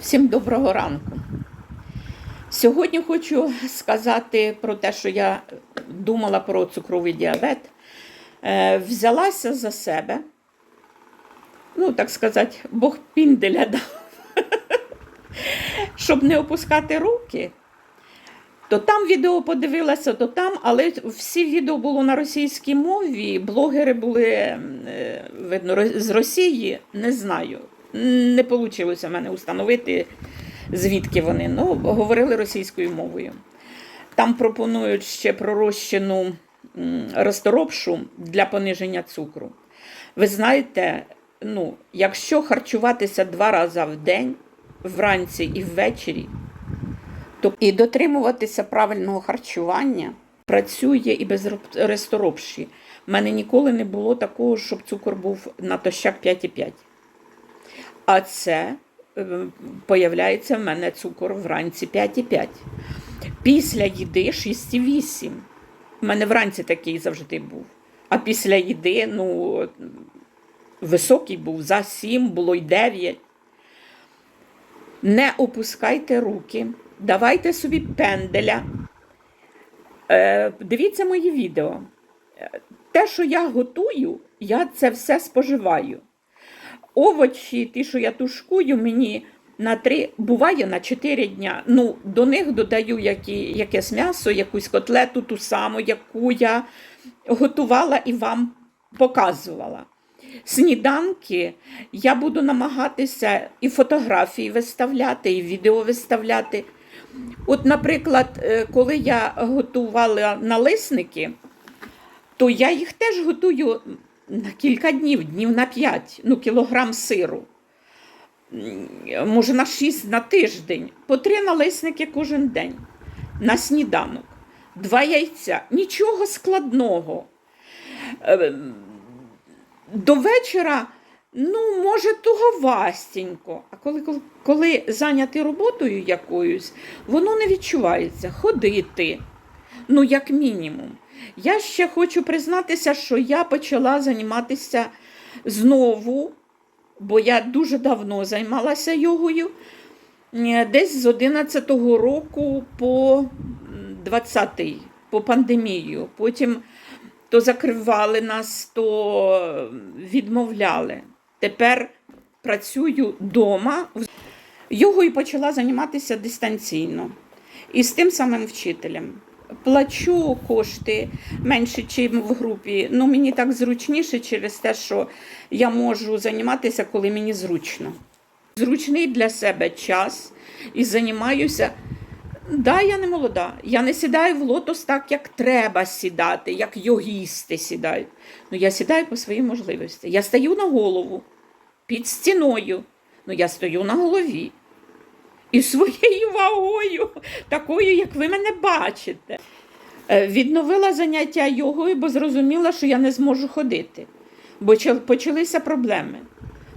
Всім доброго ранку. Сьогодні хочу сказати про те, що я думала про цукровий діабет. Е, Взялася за себе, ну, так сказати, Бог пінделя дав, щоб не опускати руки. То там відео подивилася, то там, але всі відео було на російській мові. Блогери були, е, видно, з Росії, не знаю. Не вийшло в мене установити, звідки вони. Ну, говорили російською мовою. Там пропонують ще пророщену розторопшу для пониження цукру. Ви знаєте, ну, якщо харчуватися два рази в день, вранці і ввечері, то і дотримуватися правильного харчування працює і без роп- ресторопші. У мене ніколи не було такого, щоб цукор був натощак 5,5. А це е, появляється в мене цукор вранці 5,5. Після їди 6,8. У мене вранці такий завжди був. А після їди, ну, високий був за 7, було й 9. Не опускайте руки, давайте собі пенделя. Е, дивіться мої відео. Е, Те, що я готую, я це все споживаю. Овочі, ті, що я тушкую, мені на три, буває на 4 дня. Ну, до них додаю які, якесь м'ясо, якусь котлету, ту саму, яку я готувала і вам показувала. Сніданки я буду намагатися і фотографії виставляти, і відео виставляти. От, наприклад, е, коли я готувала налисники, то я їх теж готую на кілька днів, днів на 5, ну, кілограм сиру. Може, на 6 на тиждень. По три налисники кожен день на сніданок. Два яйця. Нічого складного. Е, До вечора, ну, може, туговастенько. А коли, коли, коли зайняти роботою якоюсь, воно не відчувається. Ходити, ну, як мінімум. Я ще хочу признатися, що я почала займатися знову, бо я дуже давно займалася йогою, десь з 11-го року по 20-й, по пандемію. Потім то закривали нас, то відмовляли. Тепер працюю вдома. Йогою почала займатися дистанційно і з тим самим вчителем. Плачу кошти менше, ніж в групі. Ну, мені так зручніше через те, що я можу займатися, коли мені зручно. Зручний для себе час і займаюся. Да, я не молода. Я не сідаю в лотос так, як треба сідати, як йогісти сідають. Ну, я сідаю по своїй можливості. Я стою на голову під стіною. Ну, я стою на голові. І своєю вагою, такою, як ви мене бачите. Е, Відновила заняття йогою, бо зрозуміла, що я не зможу ходити. Бо почалися проблеми,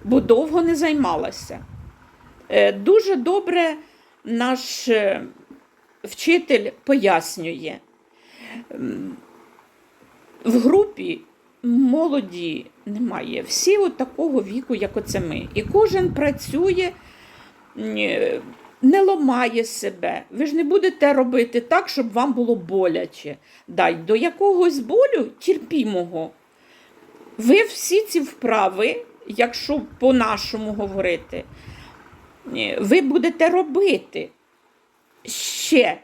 бо довго не займалася. Е, Дуже добре наш е, вчитель пояснює. В групі молоді немає. Всі от такого віку, як оце ми. І кожен працює, не ламає себе. Ви ж не будете робити так, щоб вам було боляче. Дай до якогось болю терпімого. Ви всі ці вправи, якщо по-нашому говорити, ви будете робити ще,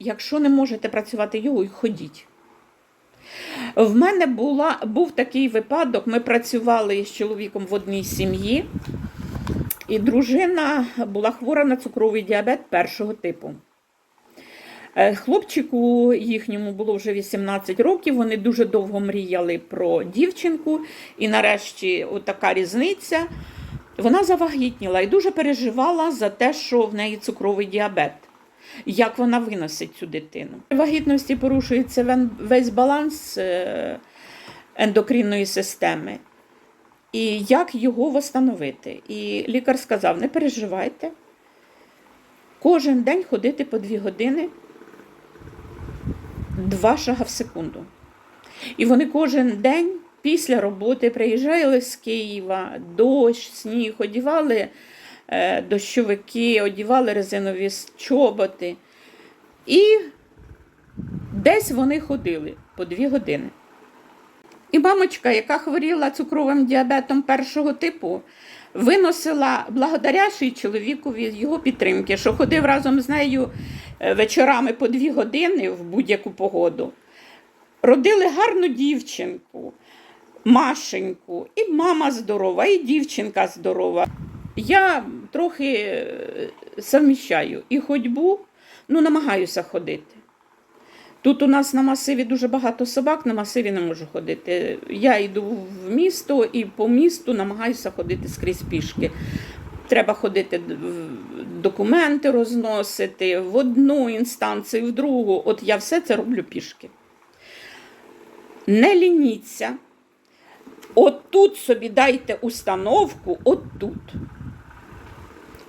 якщо не можете працювати йогою, ходіть. В мене була, був такий випадок, ми працювали з чоловіком в одній сім'ї, і дружина була хвора на цукровий діабет першого типу. Е, Хлопчику їхньому було вже 18 років, вони дуже довго мріяли про дівчинку, і нарешті така різниця. Вона завагітніла і дуже переживала за те, що в неї цукровий діабет. Як вона виносить цю дитину? При вагітності порушується весь баланс е, ендокринної системи. І як його встановити? І лікар сказав: не переживайте, кожен день ходити по дві години, два шага в секунду. І вони кожен день після роботи приїжджали з Києва, дощ, сніг, одівали е, дощовики, одівали резинові чоботи. І десь вони ходили по дві години. І мамочка, яка хворіла цукровим діабетом першого типу, виносила благодаря чоловікові його підтримки, що ходив разом з нею е, вечорами по дві години в будь-яку погоду. Родили гарну дівчинку, Машеньку, і мама здорова, і дівчинка здорова. Я трохи е, совміщаю і ходьбу, ну, намагаюся ходити. Тут у нас на масиві дуже багато собак, на масиві не можу ходити. Я йду в місто і по місту намагаюся ходити скрізь пішки. Треба ходити документи розносити в одну інстанцію, в другу. От я все це роблю пішки. Не лініться. От тут собі дайте установку, от тут.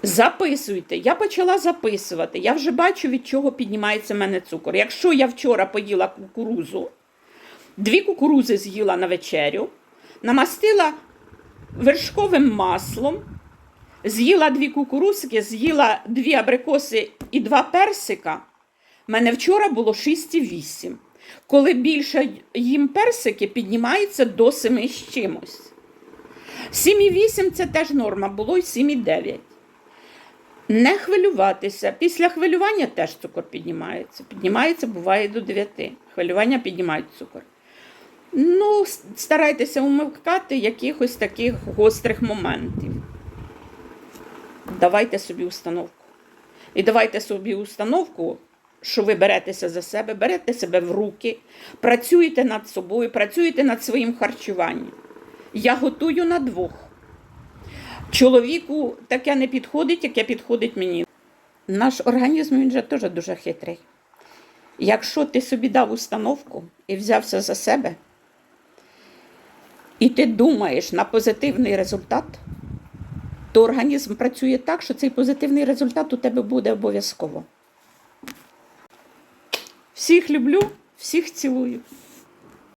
Записуйте. Я почала записувати. Я вже бачу, від чого піднімається в мене цукор. Якщо я вчора поїла кукурузу, дві кукурузи з'їла на вечерю, намастила вершковим маслом, з'їла дві кукурузки, з'їла дві абрикоси і два персика. У мене вчора було 6,8. Коли більше їм персики, піднімається до 7 з чимось. 7,8 це теж норма, було й 7,9. Не хвилюватися. Після хвилювання теж цукор піднімається. Піднімається, буває до 9. Хвилювання піднімають цукор. Ну, старайтеся умикати якихось таких гострих моментів. Давайте собі установку. І давайте собі установку, що ви беретеся за себе, берете себе в руки, працюєте над собою, працюєте над своїм харчуванням. Я готую на двох. Чоловіку таке не підходить, яке підходить мені. Наш організм він же теж дуже хитрий. Якщо ти собі дав установку і взявся за себе, і ти думаєш на позитивний результат, то організм працює так, що цей позитивний результат у тебе буде обов'язково. Всіх люблю, всіх цілую.